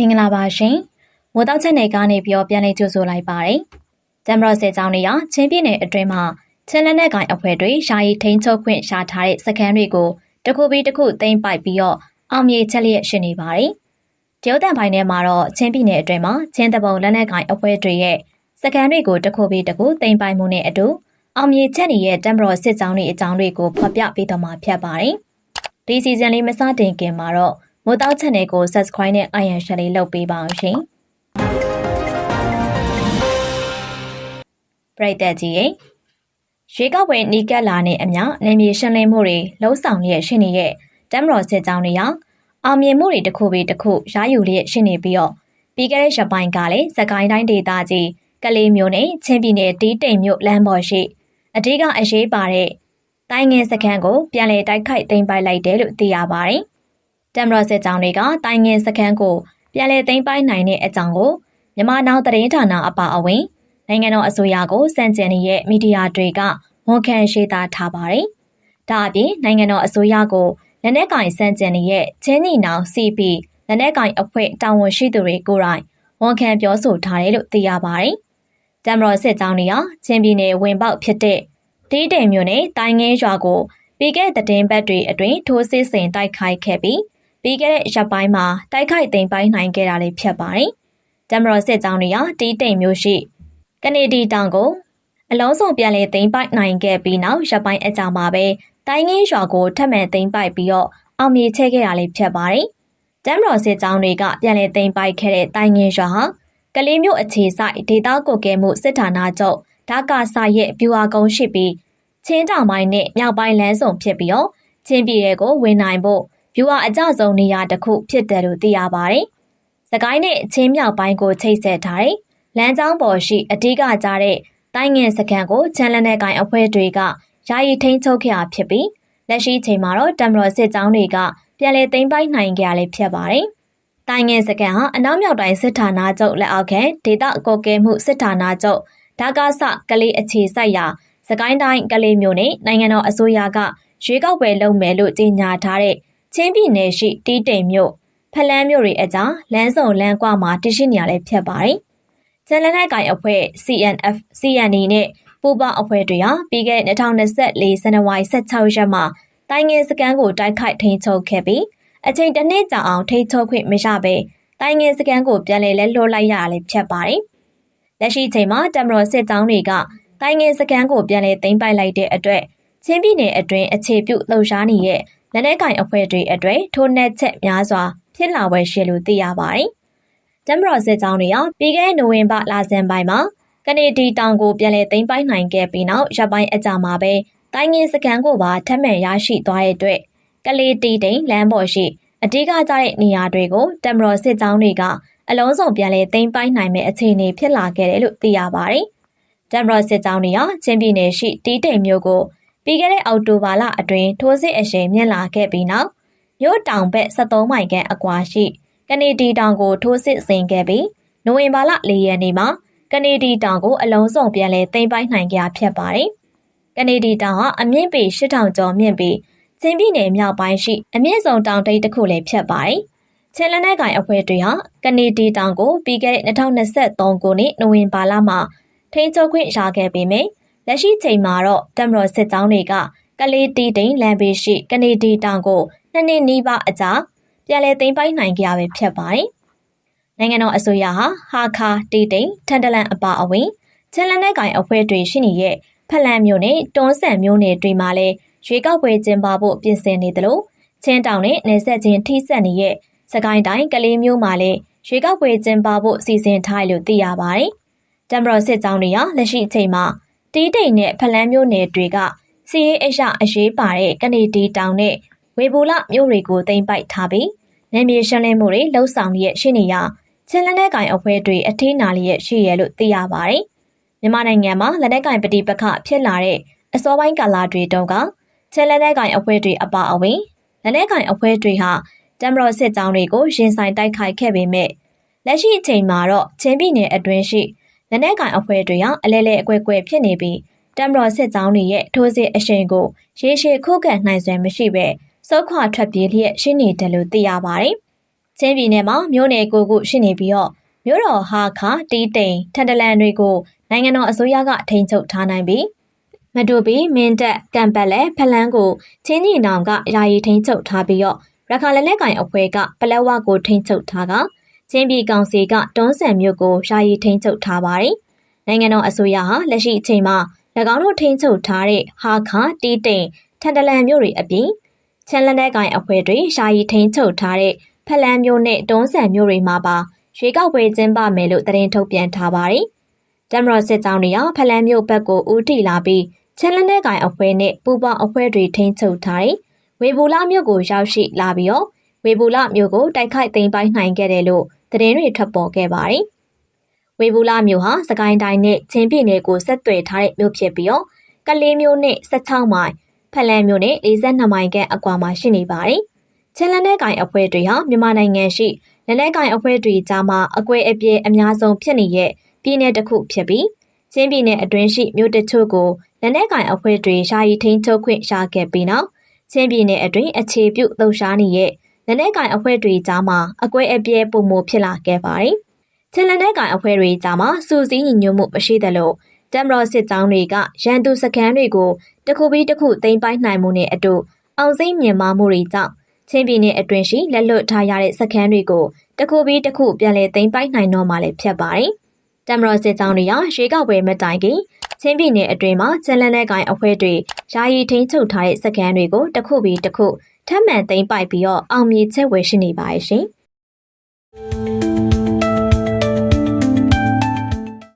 မင်္ဂလာပါရှင်။မိုးတောက်ချက်နယ်ကနေပြီးတော့ပြန်လည်ကြိုဆိုလိုက်ပါတယ်။တမ်ဘရော့စစ်ကြောင်းတွေကချင်းပြည်နယ်အတွင်းမှာချင်းလက်နက်ကိုင်အဖွဲ့တွေယာယီထိန်းချုပ်ခွင့်ရှာထားတဲ့စခန်းတွေကိုတခုပြီးတခုသိမ်းပိုက်ပြီးတော့အောင်မြေချက်လျက်ရှိနေပါတယ်။တရုတ်တန်ပိုင်းထဲမှာတော့ချင်းပြည်နယ်အတွင်းမှာချင်းတပုံလက်နက်ကိုင်အဖွဲ့တွေရဲ့စခန်းတွေကိုတခုပြီးတခုသိမ်းပိုက်မှုနဲ့အတူအောင်မြေချက်နေတဲ့တမ်ဘရော့စစ်ကြောင်းတွေအကြောင်းတွေကိုဖော်ပြပေးတော့မှာဖြစ်ပါတယ်။ဒီစီဇန်လေးမစတင်ခင်မှာတော့ မိုးတောက် channel ကို subscribe နဲ့ iron share လေးလုပ်ပေးပါအောင်ရှင်။ပရိသတ်ကြီးရေရွေးကောက်ပွဲနီးကပ်လာနေအမျှနေမြေရှင်းလင်းမှုတွေလှုံ့ဆော်လျက်ရှိနေတဲ့တမ်မတော်စစ်ကြောင်းတွေဟာအောင်မြင်မှုတွေတစ်ခုပြီးတစ်ခုရယူလျက်ရှိနေပြီးတော့ပြီးခဲ့တဲ့ရက်ပိုင်းကလည်းစကိုင်းတိုင်းဒေသကြီးကလေးမျိုးနဲ့ချင်းပြည်နယ်တီးတိမ်မြို့လမ်းပေါ်ရှိအထူးကအရေးပါတဲ့တိုင်းငင်းစခန်းကိုပြန်လည်တိုက်ခိုက်သိမ်းပိုက်လိုက်တယ်လို့သိရပါတယ် တမ်မရစစ်ကြောင်းတွေကတိုင်းငင်းစခန်းကိုပြန်လည်သိမ်းပိုက်နိုင်တဲ့အကြောင်းကိုမြန်မာနောက်သတင်းဌာနအပါအဝင်နိုင်ငံတော်အစိုးရကိုစံကျင်နေတဲ့မီဒီယာတွေကဝန်ခံရှေ့သားထားပါတယ်။ဒါအပြင်နိုင်ငံတော်အစိုးရကိုလက်နက်ကင်စံကျင်နေတဲ့ချင်းညီနောင် CP လက်နက်ကင်အဖွဲ့တာဝန်ရှိသူတွေကိုယ်တိုင်ဝန်ခံပြောဆိုထားတယ်လို့သိရပါတယ်။တမ်မတော်စစ်ကြောင်းတွေကချင်းပြည်နယ်ဝင်ပေါက်ဖြစ်တဲ့တီးတိမ်မြို့နယ်တိုင်းငင်းရွာကိုပြီးခဲ့တဲ့တင်ပတ်တွေအတွင်းထိုးစစ်ဆင်တိုက်ခိုက်ခဲ့ပြီး ပြီးခဲ့တဲ့ရက်ပိုင်းမှာတိုက်ခိုက်သိမ်းပိုင်းနိုင်ခဲ့တာလည်းဖြစ်ပါတယ်။တမ်မတော်စစ်ကြောင်းတွေကတီးတိမ်မျိုးရှိကနေဒီတောင်ကိုအလုံးစုံပြန်လည်သိမ်းပိုက်နိုင်ခဲ့ပြီးနောက်ရက်ပိုင်းအကြာမှာပဲတိုင်းငင်းရွာကိုထပ်မံသိမ်းပိုက်ပြီးတော့အောင်မြေချဲခဲ့တာလည်းဖြစ်ပါတယ်။တမ်မတော်စစ်ကြောင်းတွေကပြန်လည်သိမ်းပိုက်ခဲ့တဲ့တိုင်းငင်းရွာဟာကလေးမျိုးအခြေဆိုင်ဒေသကိုကဲမှုစစ်ဌာနချုပ်ဓာကာစာရဲ့ပြူဟာကုန်းရှိပြီးချင်းတောင်ပိုင်းနဲ့မြောက်ပိုင်းလမ်းစုံဖြစ်ပြီးတော့ချင်းပြည်ရဲကိုဝင်နိုင်ဖို့ ဗျူဟာအကြဆုံးနေရာတစ်ခုဖြစ်တယ်လို့သိရပါတယ်။စကိုင်းနဲ့ချင်းမြောက်ပိုင်းကိုချိတ်ဆက်ထားတဲ့လမ်းကြောင်းပေါ်ရှိအဓိကကျတဲ့တိုင်းငင်စခန်းကိုချန်လန်တဲ့ကိုင်အဖွဲ့တွေကယာယီထိန်းချုပ်ခဲ့တာဖြစ်ပြီးလက်ရှိချိန်မှာတော့တမ်မတော်စစ်ကြောင်းတွေကပြန်လည်သိမ်းပိုက်နိုင်ကြရလေဖြစ်ပါတယ်။တိုင်းငင်စခန်းဟာအနောက်မြောက်တိုင်းစစ်ဌာနချုပ်လက်အောက်ခံဒေသအကောကဲမှုစစ်ဌာနချုပ်ဒါကာဆကလေးအခြေစိုက်ရာစကိုင်းတိုင်းကလေးမျိုးနဲ့နိုင်ငံတော်အစိုးရကရွေးကောက်ပွဲလုပ်မယ်လို့ကြေညာထားတဲ့ ချင်းပြည်နယ်ရှိတီးတိမ်မြို့ဖလန်းမြို့တွေအကြားလမ်းစုံလမ်းကွာမှာတရှိနေရလဲဖြစ်ပါတယ်။ကျန်လက်နက်ကိုင်အဖွဲ့ CNF CNE နဲ့ပူးပေါင်းအဖွဲ့တွေဟာပြီးခဲ့တဲ့2024ဇန်နဝါရီ16ရက်မှာတိုင်းငယ်စကန်ကိုတိုက်ခိုက်ထိန်းချုပ်ခဲ့ပြီးအချိန်တစ်နှစ်ကြာအောင်ထိန်းချုပ်ခွင့်မရဘဲတိုင်းငယ်စကန်ကိုပြန်လည်လဲလွှတ်လိုက်ရတာလည်းဖြစ်ပါတယ်။လက်ရှိချိန်မှာတမတော်စစ်တောင်းတွေကတိုင်းငယ်စကန်ကိုပြန်လည်သိမ်းပိုက်လိုက်တဲ့အတွက်ချင်းပြည်နယ်အတွင်းအခြေပြုလှုပ်ရှားနေတဲ့ လက်နက်ကင်အဖွဲ့တွေအတွေ့ထိုးနှက်ချက်များစွာဖြစ်လာဝယ်ရှိလို့သိရပါတယ်။တမ်မရော်စစ်ကြောင်းတွေဟာပြီးခဲ့တဲ့နိုဝင်ဘာလဆန်းပိုင်းမှာကနေဒီတောင်ကိုပြန်လည်သိမ်းပိုက်နိုင်ခဲ့ပြီးနောက်ရပ်ပိုင်းအကြာမှာပဲတိုင်းငင်းစကန်ကိုပါထပ်မံရရှိသွားတဲ့အတွက်ကလေးတီတိန်လမ်းပေါ်ရှိအဓိကကျတဲ့နေရာတွေကိုတမ်မရော်စစ်ကြောင်းတွေကအလုံးစုံပြန်လည်သိမ်းပိုက်နိုင်မဲ့အခြေအနေဖြစ်လာခဲ့တယ်လို့သိရပါတယ်။တမ်မရော်စစ်ကြောင်းတွေဟာချင်းပြည်နယ်ရှိတီတိန်မြို့ကို ပြီးခဲ့တဲ့အောက်တိုဘာလအတွင်းထိုးစစ်အရှိန်မြင့်လာခဲ့ပြီးနောက်မြို့တောင်ဘက်73မိုင်ခန့်အကွာရှိကနေဒီတောင်ကိုထိုးစစ်ဆင်ခဲ့ပြီးနိုဝင်ဘာလ၄ရက်နေ့မှာကနေဒီတောင်ကိုအလုံးစုံပြန်လည်သိမ်းပိုက်နိုင်ခဲ့ဖြစ်ပါတယ်။ကနေဒီတောင်ဟာအမြင့်ပေ8000ကျော်မြင့်ပြီးချင်းပြည်နယ်မြောက်ပိုင်းရှိအမြင့်ဆုံးတောင်တိတ်တစ်ခုလည်းဖြစ်ပါတယ်။ချင်းလက်နက်ကိုင်အဖွဲ့တွေဟာကနေဒီတောင်ကိုပြီးခဲ့တဲ့2023ခုနှစ်နိုဝင်ဘာလမှာထိန်းချုပ်ခွင့်ရခဲ့ပေမယ့် လက်ရှိချိန်မှာတော့တမတော်စစ်ကြောင်းတွေကကလေးတီတိန်လမ်းဘေးရှိကနေဒီတောင်ကိုနှစ်နှစ်နီးပါးအကြာပြန်လည်သိမ်းပိုက်နိုင်ကြရပဲဖြစ်ပါတယ်။နိုင်ငံတော်အစိုးရဟာဟာခါတီတိန်ထန်တလန်အပါအဝင်ချန်လန်နဲ့ကင်အဖွဲ့တွေရှိနေတဲ့ဖလန်မျိုးနဲ့တွန်းဆန်မျိုးနယ်တွေမှာလည်းရွေးကောက်ပွဲကျင်းပဖို့ပြင်ဆင်နေတယ်လို့ချင်းတောင်နဲ့နေဆက်ချင်းထိစပ်နေတဲ့စကိုင်းတိုင်းကလေးမျိုးမှာလည်းရွေးကောက်ပွဲကျင်းပဖို့စီစဉ်ထားလို့သိရပါတယ်။တမ်ဘရော့စစ်ကြောင်းတွေကလက်ရှိအချိန်မှာ တီးတိန်နဲ့ဖလန်းမျိုးနယ်တွေကစီရေးအရအရေးပါတဲ့ကနေဒီတောင်နဲ့ဝေဘူလမြို့တွေကိုသိမ်းပိုက်ထားပြီးနယ်မြေရှင်းလင်းမှုတွေလှုပ်ဆောင်ရရှိနေရချင်းလက်နက်ကင်အဖွဲ့တွေအထင်းနာလျက်ရှိရလို့သိရပါတယ်။မြန်မာနိုင်ငံမှာလက်နက်ကင်ပဋိပက္ခဖြစ်လာတဲ့အစောပိုင်းကာလတွေတုန်းကချင်းလက်နက်ကင်အဖွဲ့တွေအပါအဝင်လက်နက်ကင်အဖွဲ့တွေဟာတမ်ဘရော့စစ်ကြောင်းတွေကိုရင်ဆိုင်တိုက်ခိုက်ခဲ့ပေမဲ့လက်ရှိအချိန်မှာတော့ချင်းပြည်နယ်အတွင်းရှိ လက်နက်ကင်အဖွဲ့တွေဟာအလဲလဲအကွဲကွဲဖြစ်နေပြီးတမ်မတော်စစ်ကြောင်းတွေရဲ့ထိုးစစ်အရှိန်ကိုရေရှည်ခုခံနိုင်စွမ်းမရှိပဲစုခွာထွက်ပြေးလျက်ရှိနေတယ်လို့သိရပါတယ်။ချင်းပြည်နယ်မှာမြို့နယ်ကိုခုရှိနေပြီးတော့မြို့တော်ဟာခါတီးတိန်ထန်တလန်တွေကိုနိုင်ငံတော်အစိုးရကထိန်းချုပ်ထားနိုင်ပြီးမတူပီမင်းတပ်ကံပတ်လဲဖလန်းကိုချင်းကြီးနောင်ကယာယီထိန်းချုပ်ထားပြီးတော့ရခိုင်လက်နက်ကင်အဖွဲ့ကပလက်ဝကိုထိန်းချုပ်ထားက ချင်းပြည်ကောင်စီကတွန်းဆန်မြို့ကိုယာယီထိန်းချုပ်ထားပါတယ်။နိုင်ငံတော်အစိုးရဟာလက်ရှိအချိန်မှာ၎င်းတို့ထိန်းချုပ်ထားတဲ့ဟာခါတီးတိန်ထန်တလန်မြို့တွေအပြင်ချန်လက်နက်ကင်အဖွဲ့တွေယာယီထိန်းချုပ်ထားတဲ့ဖလန်းမြို့နဲ့တွန်းဆန်မြို့တွေမှာပါရွေးကောက်ပွဲကျင်းပမယ်လို့သတင်းထုတ်ပြန်ထားပါတယ်။တမတော်စစ်ကြောင်းတွေကဖလန်းမြို့ဘက်ကိုဦးတည်လာပြီးချန်လက်နက်ကင်အဖွဲ့နဲ့ပူပေါင်းအဖွဲ့တွေထိန်းချုပ်ထားတဲ့ဝေဘူလာမြို့ကိုရောက်ရှိလာပြီးတော့ဝေဘူလာမြို့ကိုတိုက်ခိုက်သိမ်းပိုက်နိုင်ခဲ့တယ်လို့ သတင်းတွေထွက်ပေါ်ခဲ့ပါတယ်။ဝေဘူလာမြို့ဟာစကိုင်းတိုင်းနဲ့ချင်းပြည်နယ်ကိုဆက်သွယ်ထားတဲ့မြို့ဖြစ်ပြီးတော့ကလေးမြို့နဲ့16မိုင်ဖလန်မြို့နဲ့42မိုင်ခန့်အကွာမှာရှိနေပါတယ်။ချင်းလက်နက်ကင်အဖွဲ့တွေဟာမြန်မာနိုင်ငံရှိလက်နက်ကင်အဖွဲ့တွေကြားမှာအကွဲအပြဲအများဆုံးဖြစ်နေတဲ့ပြည်내တစ်ခုဖြစ်ပြီးချင်းပြည်နယ်အတွင်းရှိမြို့တချို့ကိုလက်နက်ကင်အဖွဲ့တွေရှာယီထိန်းချုပ်ခွင့်ရှာခဲ့ပြီးနောက်ချင်းပြည်နယ်အတွင်းအခြေပြုလှုပ်ရှားနေတဲ့ လက်နက်ကင်အဖွဲ့တွေကြားမှာအကွဲအပြဲပုံမှုဖြစ်လာခဲ့ပါတယ်။ချင်းလက်နက်ကင်အဖွဲ့တွေကြားမှာစူးစီးညီညွတ်မှုမရှိသလိုတမ်မတော်စစ်ကြောင်းတွေကရန်သူစခန်းတွေကိုတစ်ခုပြီးတစ်ခုသိမ်းပိုက်နိုင်မှုနဲ့အတူအောင်စိမ့်မြင်မာမှုတွေကြောင့်ချင်းပြည်နယ်အတွင်းရှိလက်လွတ်ထားရတဲ့စခန်းတွေကိုတစ်ခုပြီးတစ်ခုပြန်လည်သိမ်းပိုက်နိုင်တော့မှလည်းဖြစ်ပါတယ်။တမ်မတော်စစ်ကြောင်းတွေကရွေးကောက်ပွဲမတိုင်ခင်ချင်းပြည်နယ်အတွင်းမှာချန်လန်တဲ့ကိုင်အဖွဲ့တွေယာယီထိန်းချုပ်ထားတဲ့စခန်းတွေကိုတစ်ခုပြီးတစ်ခု ထပ်မံသိမ့်ပိုက်ပြီးတော့အောင်မြင်ချက်ဝယ်ရှိနေပါရဲ့ရှင်။